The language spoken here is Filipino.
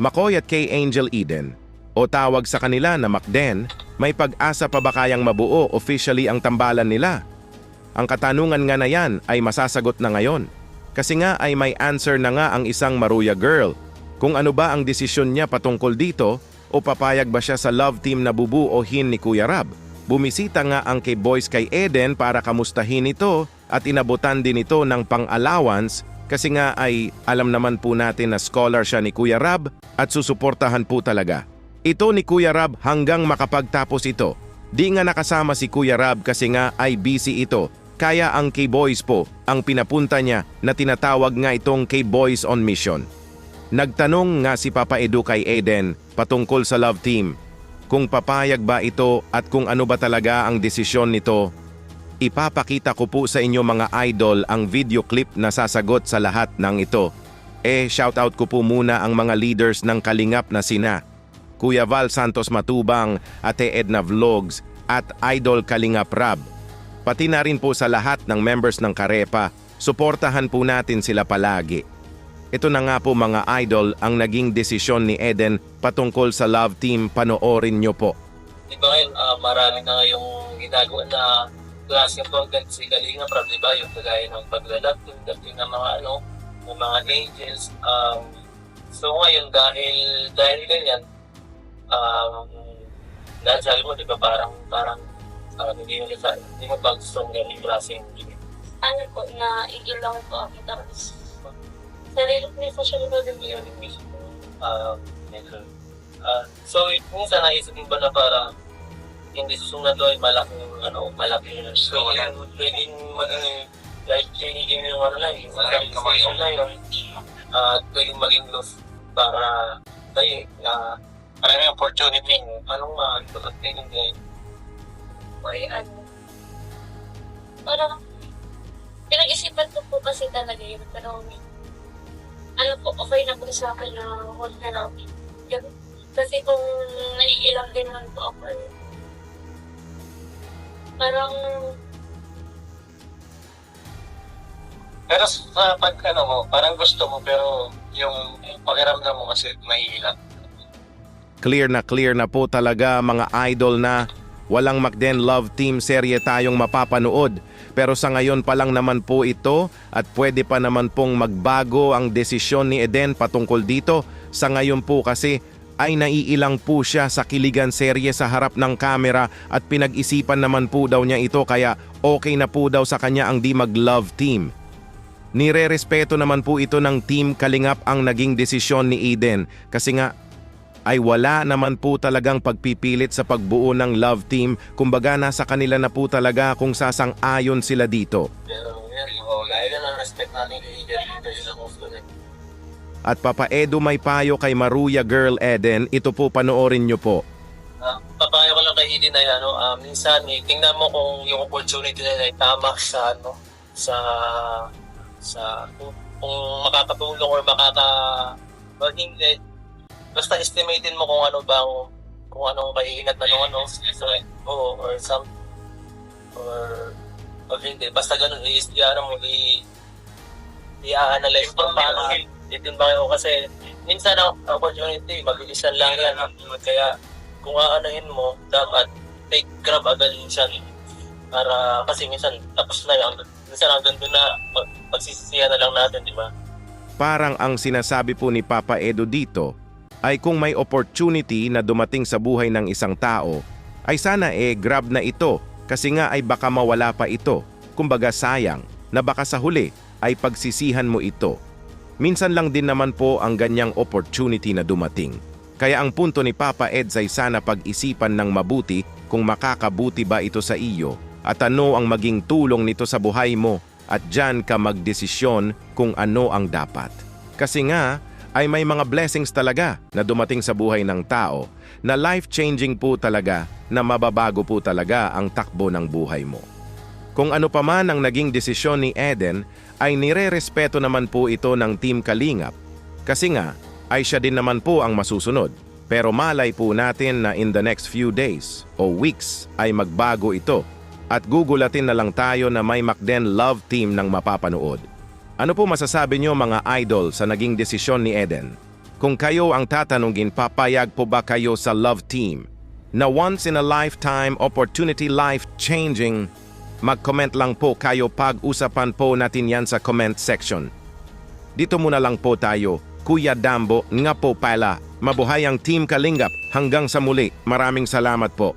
McCoy at kay Angel Eden, o tawag sa kanila na Macden, may pag-asa pa ba kayang mabuo officially ang tambalan nila? Ang katanungan nga na yan ay masasagot na ngayon. Kasi nga ay may answer na nga ang isang Maruya girl kung ano ba ang desisyon niya patungkol dito o papayag ba siya sa love team na bubuohin ni Kuya Rab. Bumisita nga ang kay Boys kay Eden para kamustahin ito at inabutan din ito ng pang-allowance kasi nga ay alam naman po natin na scholar siya ni Kuya Rab at susuportahan po talaga. Ito ni Kuya Rab hanggang makapagtapos ito. Di nga nakasama si Kuya Rab kasi nga ay busy ito. Kaya ang K-Boys po ang pinapunta niya na tinatawag nga itong K-Boys on Mission. Nagtanong nga si Papa Edu kay Eden patungkol sa love team. Kung papayag ba ito at kung ano ba talaga ang desisyon nito. Ipapakita ko po sa inyo mga idol ang video clip na sasagot sa lahat ng ito. Eh, shoutout ko po muna ang mga leaders ng Kalingap na sina Kuya Val Santos Matubang, Ate Edna Vlogs at Idol Kalingap Rab. Pati na rin po sa lahat ng members ng Karepa, suportahan po natin sila palagi. Ito na nga po mga idol ang naging desisyon ni Eden patungkol sa love team panoorin nyo po. Di ba ah, marami na ngayong ginagawa na content si Kalinga Prab, di ba? Yung kagaya ng paglalagting, dating ng mga ano, ng mga angels. Um, so ngayon, dahil, dahil ganyan, um, dahil sabi mo, di ba, parang, parang, uh, hindi mo sa, hindi mo ba gusto ng ganyung klaseng ano po, na iilang po ako. Tapos, sarili ko may social media. uh, medyo, uh, so, minsan naisip mo ba na parang hindi susunod doon malaking ano malaking pwedeng pwedeng maging life changing yung ano na yung decision na yun at pwedeng maging loss para tayo na marami opportunity anong mga tulad din din Or ano. Parang, pinag-isipan ko po kasi talaga yun. Pero, ano po, okay na po sa akin na huwag na lang. Kasi kung naiilang din naman po ako, parang, pero sa pag ano mo parang gusto mo pero yung pakiramdam mo kasi mahihila Clear na clear na po talaga mga idol na walang Macden Love Team serye tayong mapapanood. Pero sa ngayon pa lang naman po ito at pwede pa naman pong magbago ang desisyon ni Eden patungkol dito. Sa ngayon po kasi ay naiilang po siya sa kiligan serye sa harap ng kamera at pinag-isipan naman po daw niya ito kaya okay na po daw sa kanya ang di mag-love team. Nire-respeto naman po ito ng Team Kalingap ang naging desisyon ni Eden kasi nga ay wala naman po talagang pagpipilit sa pagbuo ng love team kumbaga nasa kanila na po talaga kung sasang-ayon sila dito. pero yan oh, gaya ng respect natin kay Eden At Papa Edu may payo kay Maruya Girl Eden, ito po panoorin nyo po. Ah, papayo ko lang kay Eden na yan, ano, ah, minsan eh, tingnan mo kung yung opportunity na ay tama sa ano sa sa kung, kung makakatulong or makaka well, hindi. Basta estimatein mo kung ano bang kung anong kaiingat na nung ano so, oo, or some or or hindi. Basta ganun i i ano mo i i-analyze mo. Paano itimbangin ko kasi minsan ang opportunity mabilisan lang yan kaya kung aanahin mo dapat take grab agad minsan para kasi minsan tapos na yun minsan hanggang doon na pag- pagsisisihan na lang natin di ba Parang ang sinasabi po ni Papa Edo dito ay kung may opportunity na dumating sa buhay ng isang tao, ay sana eh grab na ito kasi nga ay baka mawala pa ito. Kumbaga sayang na baka sa huli ay pagsisihan mo ito. Minsan lang din naman po ang ganyang opportunity na dumating. Kaya ang punto ni Papa Eds ay sana pag-isipan ng mabuti kung makakabuti ba ito sa iyo at ano ang maging tulong nito sa buhay mo at dyan ka magdesisyon kung ano ang dapat. Kasi nga, ay may mga blessings talaga na dumating sa buhay ng tao na life-changing po talaga na mababago po talaga ang takbo ng buhay mo. Kung ano pa man ang naging desisyon ni Eden, ay nire-respeto naman po ito ng Team Kalingap. Kasi nga, ay siya din naman po ang masusunod. Pero malay po natin na in the next few days o weeks ay magbago ito at gugulatin na lang tayo na may Macden Love Team ng mapapanood. Ano po masasabi nyo mga idol sa naging desisyon ni Eden? Kung kayo ang tatanungin, papayag po ba kayo sa love team? Na once in a lifetime opportunity life-changing, mag-comment lang po kayo pag-usapan po natin yan sa comment section. Dito muna lang po tayo. Kuya Dambo, nga po pala. Mabuhay ang Team Kalingap. Hanggang sa muli. Maraming salamat po.